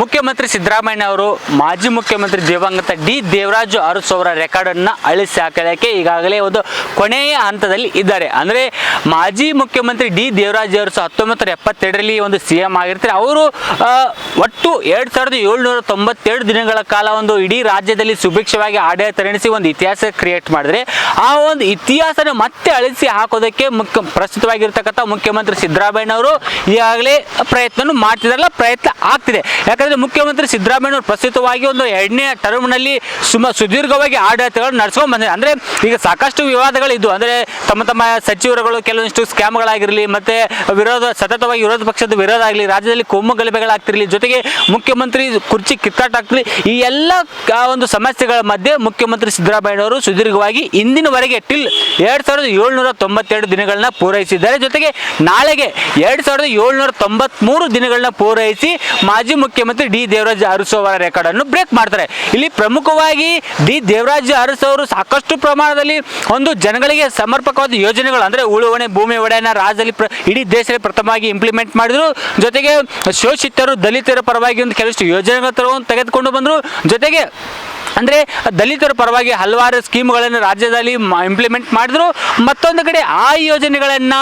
ಮುಖ್ಯಮಂತ್ರಿ ಸಿದ್ದರಾಮಯ್ಯ ಅವರು ಮಾಜಿ ಮುಖ್ಯಮಂತ್ರಿ ದಿವಂಗತ ಡಿ ದೇವರಾಜು ಅರಸು ಅವರ ರೆಕಾರ್ಡ್ ಅನ್ನ ಅಳಿಸಿ ಹಾಕೋದಕ್ಕೆ ಈಗಾಗಲೇ ಒಂದು ಕೊನೆಯ ಹಂತದಲ್ಲಿ ಇದ್ದಾರೆ. ಅಂದ್ರೆ ಮಾಜಿ ಮುಖ್ಯಮಂತ್ರಿ ಡಿ ದೇವರಾಜು ಅವರು ಹತ್ತೊಂಬತ್ತು ನೂರ ಎಪ್ಪತ್ತೆರಡರಲ್ಲಿ ಒಂದು ಸಿ ಎಂ ಆಗಿರ್ತಾರೆ. ಅವರು ಒಟ್ಟು ಎರಡ್ ಸಾವಿರದ ಏಳ್ನೂರ ತೊಂಬತ್ತೆರಡು ದಿನಗಳ ಕಾಲ ಒಂದು ಇಡೀ ರಾಜ್ಯದಲ್ಲಿ ಸುಭಿಕ್ಷವಾಗಿ ಆಡಳಿತ ನಡೆಸಿ ಒಂದು ಇತಿಹಾಸ ಕ್ರಿಯೇಟ್ ಮಾಡಿದ್ರೆ, ಆ ಒಂದು ಇತಿಹಾಸನ ಮತ್ತೆ ಅಳಿಸಿ ಹಾಕೋದಕ್ಕೆ ಮುಖ್ಯ, ಪ್ರಸ್ತುತವಾಗಿರ್ತಕ್ಕಂಥ ಮುಖ್ಯಮಂತ್ರಿ ಸಿದ್ದರಾಮಯ್ಯ ಅವರು ಈಗಾಗಲೇ ಪ್ರಯತ್ನ ಮಾಡ್ತಿದಾರಲ್ಲ, ಪ್ರಯತ್ನ ಆಗ್ತಿದೆ. ಯಾಕಂದ್ರೆ ಮುಖ್ಯಮಂತ್ರಿ ಸಿದ್ದರಾಮಯ್ಯ ಪ್ರಸ್ತುತವಾಗಿ ಒಂದು ಎರಡನೇ ಟರ್ಮ್ನಲ್ಲಿ ಸುಮ ಸುದೀರ್ಘವಾಗಿ ಆಡಳಿತಗಳನ್ನು ನಡೆಸ್ಕೊಂಡು ಬಂದಿದೆ ಅಂದ್ರೆ ಈಗ ಸಾಕಷ್ಟು ವಿವಾದಗಳು ಇದ್ದು ಅಂದ್ರೆ ತಮ್ಮ ತಮ್ಮ ಸಚಿವರುಗಳು ಕೆಲವೊಂದಿಷ್ಟು ಸ್ಕ್ಯಾಮ್ಗಳಾಗಿರಲಿ, ಮತ್ತೆ ವಿರೋಧ, ಸತತವಾಗಿ ವಿರೋಧ ಪಕ್ಷದ ವಿರೋಧ ಆಗಲಿ, ರಾಜ್ಯದಲ್ಲಿ ಕೋಮು ಗಲಭೆಗಳಾಗ್ತಿರಲಿ, ಜೊತೆಗೆ ಮುಖ್ಯಮಂತ್ರಿ ಕುರ್ಚಿ ಕಿತ್ತಾಟ ಆಗ್ತಿರಲಿ, ಈ ಎಲ್ಲ ಒಂದು ಸಮಸ್ಯೆಗಳ ಮಧ್ಯೆ ಮುಖ್ಯಮಂತ್ರಿ ಸಿದ್ದರಾಮಯ್ಯ ಅವರು ಸುದೀರ್ಘವಾಗಿ ಇಂದಿನವರೆಗೆ ಟಿಲ್ ಎರಡ್ ಸಾವಿರದ ಏಳ್ನೂರ ತೊಂಬತ್ತೆರಡು ದಿನಗಳನ್ನ ಪೂರೈಸಿದ್ದಾರೆ. ಜೊತೆಗೆ ನಾಳೆಗೆ ಎರಡ್ ಸಾವಿರದ ಏಳ್ನೂರ ತೊಂಬತ್ಮೂರು ದಿನಗಳನ್ನ ಪೂರೈಸಿ ಮಾಜಿ ಮುಖ್ಯಮಂತ್ರಿ ಡಿ ದೇವರಾಜ ಅರಸು ಅವರ ರೆಕಾರ್ಡ್ ಅನ್ನು ಬ್ರೇಕ್ ಮಾಡ್ತಾರೆ. ಇಲ್ಲಿ ಪ್ರಮುಖವಾಗಿ ಡಿ ದೇವರಾಜ ಅರಸು ಅವರು ಸಾಕಷ್ಟು ಪ್ರಮಾಣದಲ್ಲಿ ಒಂದು ಜನಗಳಿಗೆ ಸಮರ್ಪಕವಾದ ಯೋಜನೆಗಳು, ಅಂದ್ರೆ ಉಳುವಣೆ, ಭೂಮಿ ಒಡೆಯನ್ನ ರಾಜ್ಯದಲ್ಲಿ ಇಡೀ ದೇಶದಲ್ಲಿ ಪ್ರಥಮವಾಗಿ ಇಂಪ್ಲಿಮೆಂಟ್ ಮಾಡಿದ್ರು. ಜೊತೆಗೆ ಶೋಷಿತರು, ದಲಿತರ ಪರವಾಗಿ ಒಂದು ಕೆಲವಷ್ಟು ಯೋಜನೆಗಳು ತರ ತೆಗೆದುಕೊಂಡು ಬಂದರು. ಜೊತೆಗೆ ಅಂದರೆ ದಲಿತರ ಪರವಾಗಿ ಹಲವಾರು ಸ್ಕೀಮ್ಗಳನ್ನು ರಾಜ್ಯದಲ್ಲಿ ಇಂಪ್ಲಿಮೆಂಟ್ ಮಾಡಿದ್ರು. ಮತ್ತೊಂದು ಕಡೆ ಆ ಯೋಜನೆಗಳನ್ನು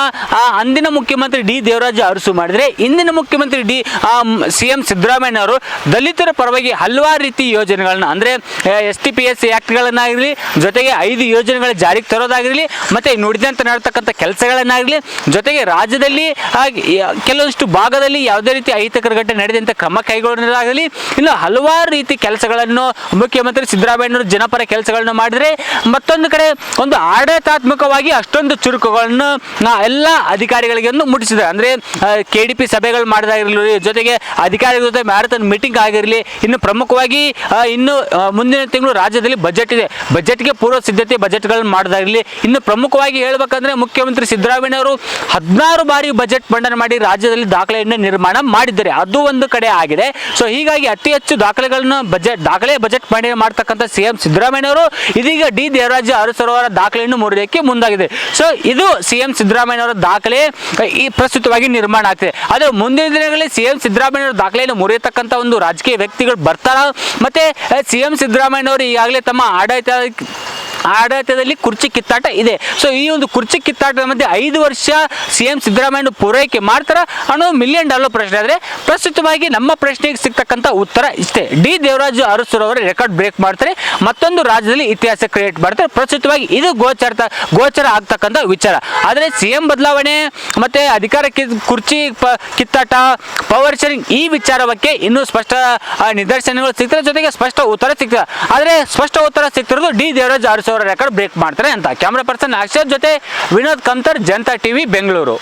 ಅಂದಿನ ಮುಖ್ಯಮಂತ್ರಿ ಡಿ ದೇವರಾಜ ಅರಸು ಮಾಡಿದರೆ, ಇಂದಿನ ಮುಖ್ಯಮಂತ್ರಿ ಡಿ ಸಿ ಎಂ ಸಿದ್ದರಾಮಯ್ಯ ಅವರು ದಲಿತರ ಪರವಾಗಿ ಹಲವಾರು ರೀತಿ ಯೋಜನೆಗಳನ್ನ, ಅಂದರೆ ಎಸ್ ಟಿ ಪಿ ಎಸ್ ಆ್ಯಕ್ಟ್ಗಳನ್ನಾಗಿರಲಿ ಜೊತೆಗೆ ಐದು ಯೋಜನೆಗಳ ಜಾರಿಗೆ ತರೋದಾಗಿರಲಿ ಮತ್ತು ನುಡಿದಂತೆ ನಡ್ತಕ್ಕಂಥ ಕೆಲಸಗಳನ್ನಾಗಲಿ, ಜೊತೆಗೆ ರಾಜ್ಯದಲ್ಲಿ ಕೆಲವೊಂದಷ್ಟು ಭಾಗದಲ್ಲಿ ಯಾವುದೇ ರೀತಿ ಅಹಿತಕರ ಘಟನೆ ನಡೆದಂಥ ಕ್ರಮ ಕೈಗೊಳ್ಳೋದಾಗಲಿ, ಇನ್ನು ಹಲವಾರು ರೀತಿ ಕೆಲಸಗಳನ್ನು ಮುಖ್ಯಮಂತ್ರಿ ಸಿದ್ದರಾಮಯ್ಯನವರು ಜನಪರ ಕೆಲಸಗಳನ್ನು ಮಾಡಿದರೆ ಮತ್ತೊಂದು ಕಡೆ ಒಂದು ಆಡಳಿತಾತ್ಮಕವಾಗಿ ಅಷ್ಟೊಂದು ಚುರುಕುಗಳನ್ನು ಎಲ್ಲ ಅಧಿಕಾರಿಗಳಿಗೆ ಒಂದು ಮುಟ್ಟಿಸಿದ್ದಾರೆ. ಅಂದರೆ ಕೆ ಡಿ ಪಿ ಸಭೆಗಳು ಮಾಡಿದಾಗಿರಲಿ, ಜೊತೆಗೆ ಅಧಿಕಾರಿಗಳ ಜೊತೆ ಮ್ಯಾರಥಾನ್ ಮೀಟಿಂಗ್ ಆಗಿರಲಿ, ಇನ್ನು ಪ್ರಮುಖವಾಗಿ ಇನ್ನು ಮುಂದಿನ ತಿಂಗಳು ರಾಜ್ಯದಲ್ಲಿ ಬಜೆಟ್ ಇದೆ. ಬಜೆಟ್ಗೆ ಪೂರ್ವ ಸಿದ್ಧತೆ ಬಜೆಟ್ಗಳನ್ನು ಮಾಡೋದಾಗಿರಲಿ, ಇನ್ನು ಪ್ರಮುಖವಾಗಿ ಹೇಳ್ಬೇಕಂದ್ರೆ ಮುಖ್ಯಮಂತ್ರಿ ಸಿದ್ದರಾಮಯ್ಯ ಅವರು ಹದಿನಾರು ಬಾರಿ ಬಜೆಟ್ ಮಂಡನೆ ಮಾಡಿ ರಾಜ್ಯದಲ್ಲಿ ದಾಖಲೆಯನ್ನು ನಿರ್ಮಾಣ ಮಾಡಿದ್ದಾರೆ. ಅದು ಒಂದು ಕಡೆ ಆಗಿದೆ. ಸೊ ಹೀಗಾಗಿ ಅತಿ ಹೆಚ್ಚು ದಾಖಲೆಗಳನ್ನು ಬಜೆಟ್ ದಾಖಲೆ ಬಜೆಟ್ ಮಂಡನೆ ಮಾಡ್ತಕ್ಕಂಥ ಸಿ ಎಂ ಸಿದ್ದರಾಮಯ್ಯ ಅವರು ಇದೀಗ ಡಿ ದೇವರಾಜ ಅರಸರವರ ದಾಖಲೆಯನ್ನು ಮುರಿಯೋಕ್ಕೆ ಮುಂದಾಗಿದೆ. ಸೊ ಇದು ಸಿ ಎಂ ಸಿದ್ದರಾಮಯ್ಯ ಅವರ ದಾಖಲೆ, ಈ ಪ್ರಸ್ತುತವಾಗಿ ನಿರ್ಮಾಣ ಆಗ್ತಿದೆ. ಆದರೆ ಮುಂದಿನ ದಿನಗಳಲ್ಲಿ ಸಿ ಎಂ ಸಿದ್ದರಾಮಯ್ಯ ಅವರ ದಾಖಲೆಯನ್ನು ಮುರಿಯತಕ್ಕಂಥ ಒಂದು ರಾಜಕೀಯ ವ್ಯಕ್ತಿಗಳು ಬರ್ತಾರ. ಮತ್ತೆ, ಸಿ ಎಂ ಸಿದ್ದರಾಮಯ್ಯ ಅವರು ಈಗಾಗಲೇ ತಮ್ಮ ಆಡಳಿತ ಆಡಳಿತದಲ್ಲಿ ಕುರ್ಚಿ ಕಿತ್ತಾಟ ಇದೆ. ಸೊ ಈ ಒಂದು ಕುರ್ಚಿ ಕಿತ್ತಾಟದ ಮಧ್ಯೆ ಐದು ವರ್ಷ ಸಿ ಎಂ ಸಿದ್ದರಾಮಯ್ಯ ಪೂರೈಕೆ ಮಾಡ್ತಾರ ಅನ್ನೋ ಮಿಲಿಯನ್ ಡಾಲರ್ ಪ್ರಶ್ನೆ ಆದರೆ ಪ್ರಸ್ತುತವಾಗಿ ನಮ್ಮ ಪ್ರಶ್ನೆಗೆ ಸಿಗ್ತಕ್ಕಂಥ ಉತ್ತರ ಇಷ್ಟೇ. ಡಿ. ದೇವರಾಜು ಅವರ ರೆಕಾರ್ಡ್ ಬ್ರೇಕ್ ಮಾಡ್ತಾರೆ, ಮತ್ತೊಂದು ರಾಜ್ಯದಲ್ಲಿ ಇತಿಹಾಸ ಕ್ರಿಯೇಟ್ ಮಾಡ್ತಾರೆ. ಪ್ರಸ್ತುತವಾಗಿ ಇದು ಗೋಚರ ಗೋಚರ ಆಗ್ತಕ್ಕಂಥ ವಿಚಾರ. ಆದರೆ ಸಿ ಎಂ ಬದಲಾವಣೆ ಮತ್ತು ಅಧಿಕಾರ ಕುರ್ಚಿ ಪ, ಕಿತ್ತಾಟ ಪವರ್ ಶೇರಿಂಗ್ ಈ ವಿಚಾರಕ್ಕೆ ಇನ್ನೂ ಸ್ಪಷ್ಟ ನಿದರ್ಶನಗಳು ಸಿಗ್ತಾರೆ ಜೊತೆಗೆ ಸ್ಪಷ್ಟ ಉತ್ತರ ಸಿಗ್ತದೆ. ಆದರೆ ಸ್ಪಷ್ಟ ಉತ್ತರ ಸಿಗ್ತಿರೋದು ಡಿ. ದೇವರಾಜ್ ಅರಸು ಅವರ ರೆಕಾರ್ಡ್ ಬ್ರೇಕ್ ಮಾಡ್ತಾರೆ ಅಂತ. ಕ್ಯಾಮ್ರಾ ಪರ್ಸನ್ ಅಕ್ಷರ್ ಜೊತೆ ವಿನೋದ್ ಕಂತರ್ ಜನತಾ ಟಿವಿ ಬೆಂಗಳೂರು.